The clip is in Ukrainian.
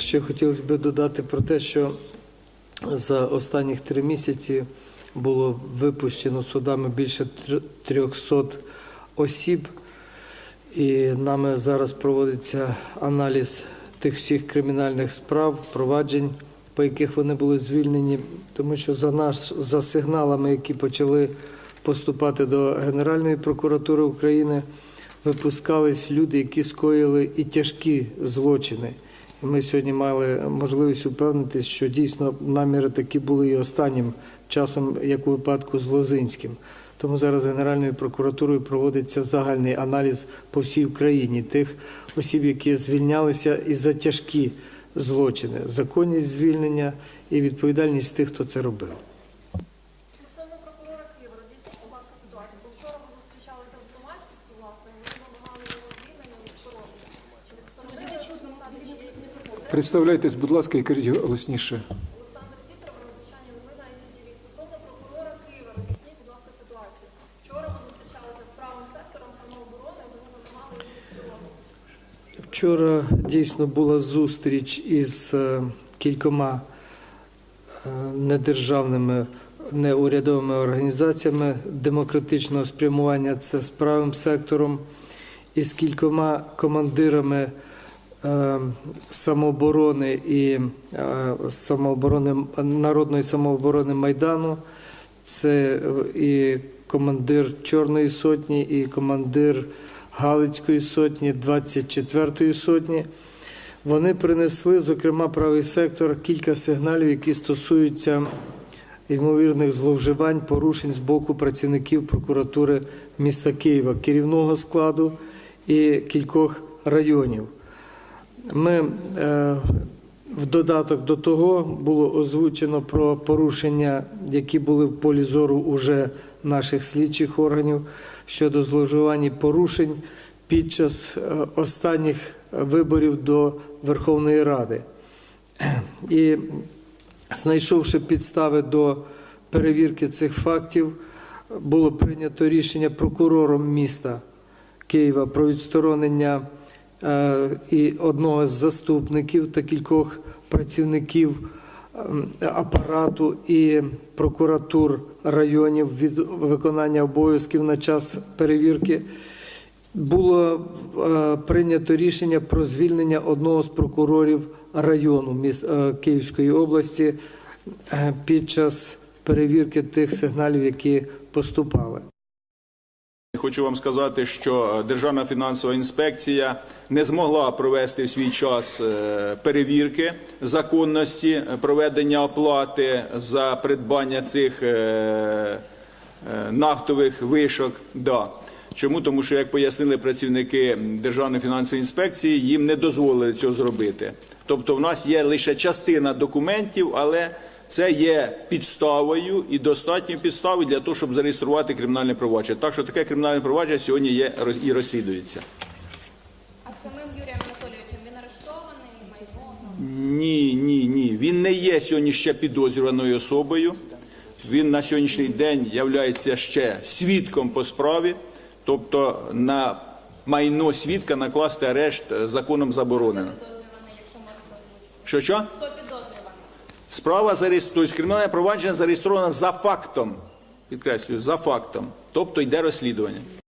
Ще хотілося б додати про те, що за останніх три місяці було випущено судами більше 300 осіб, і нами зараз проводиться аналіз тих всіх кримінальних справ, проваджень, по яких вони були звільнені, тому що за наш за сигналами, які почали поступати до Генеральної прокуратури України, випускались люди, які скоїли і тяжкі злочини. Ми сьогодні мали можливість упевнитись, що дійсно наміри такі були і останнім часом, як у випадку з Лозинським. Тому зараз Генеральною прокуратурою проводиться загальний аналіз по всій Україні тих осіб, які звільнялися і за тяжкі злочини, законність звільнення і відповідальність тих, хто це робив. Стосовно прокурора Києва, роз'ясніть, будь ласка, ситуацію. Бо вчора ви зустрічалися з громадськістю, власне, і вони вимагали його звільнення від сторожі. Чи від сторони посади, чи як не проходить? Представляйтесь, будь ласка, і кажіть голосніше. Олександр Тітров, надзвичайні новини ICTV. Стосовно прокурора Києва, роз'ясніть, будь ласка, ситуацію. Вчора ви зустрічалися з правим сектором самооборони, вони вимагали його. Вчора дійсно була зустріч із е, кількома е, недержавними неурядовими організаціями демократичного спрямування, це з правим сектором, і з кількома командирами самооборони і е, самооборони народної самооборони Майдану. Це е, і командир Чорної сотні, і командир Галицької сотні, 24-ї сотні. Вони принесли, зокрема, правий сектор, кілька сигналів, які стосуються ймовірних зловживань, порушень з боку працівників прокуратури міста Києва, керівного складу і кількох районів. Ми е, в додаток до того було озвучено про порушення, які були в полі зору уже наших слідчих органів щодо зловживань і порушень під час е, останніх виборів до Верховної Ради. І знайшовши підстави до перевірки цих фактів, було прийнято рішення прокурором міста Києва про відсторонення і одного з заступників та кількох працівників ем, апарату і прокуратур районів від виконання обов'язків на час перевірки. Було е, прийнято рішення про звільнення одного з прокурорів району міст е, Київської області е, під час перевірки тих сигналів, які поступали. Хочу вам сказати, що Державна фінансова інспекція не змогла провести в свій час е, перевірки законності проведення оплати за придбання цих е, е, нафтових вишок. Да. Чому? Тому що, як пояснили працівники Державної фінансової інспекції, їм не дозволили цього зробити. Тобто, в нас є лише частина документів, але це є підставою і достатньою підставою для того, щоб зареєструвати кримінальне провадження. Так що таке кримінальне провадження сьогодні є і розслідується. А самим Юрієм Анатолійовичем він арештований, майно. Ні, ні, ні. Він не є сьогодні ще підозрюваною особою. Він на сьогоднішній день є ще свідком по справі, тобто на майно свідка накласти арешт законом заборонено. Що що? Справа зареєстрована, тобто кримінальне провадження зареєстровано за фактом. Підкреслюю, за фактом. Тобто йде розслідування.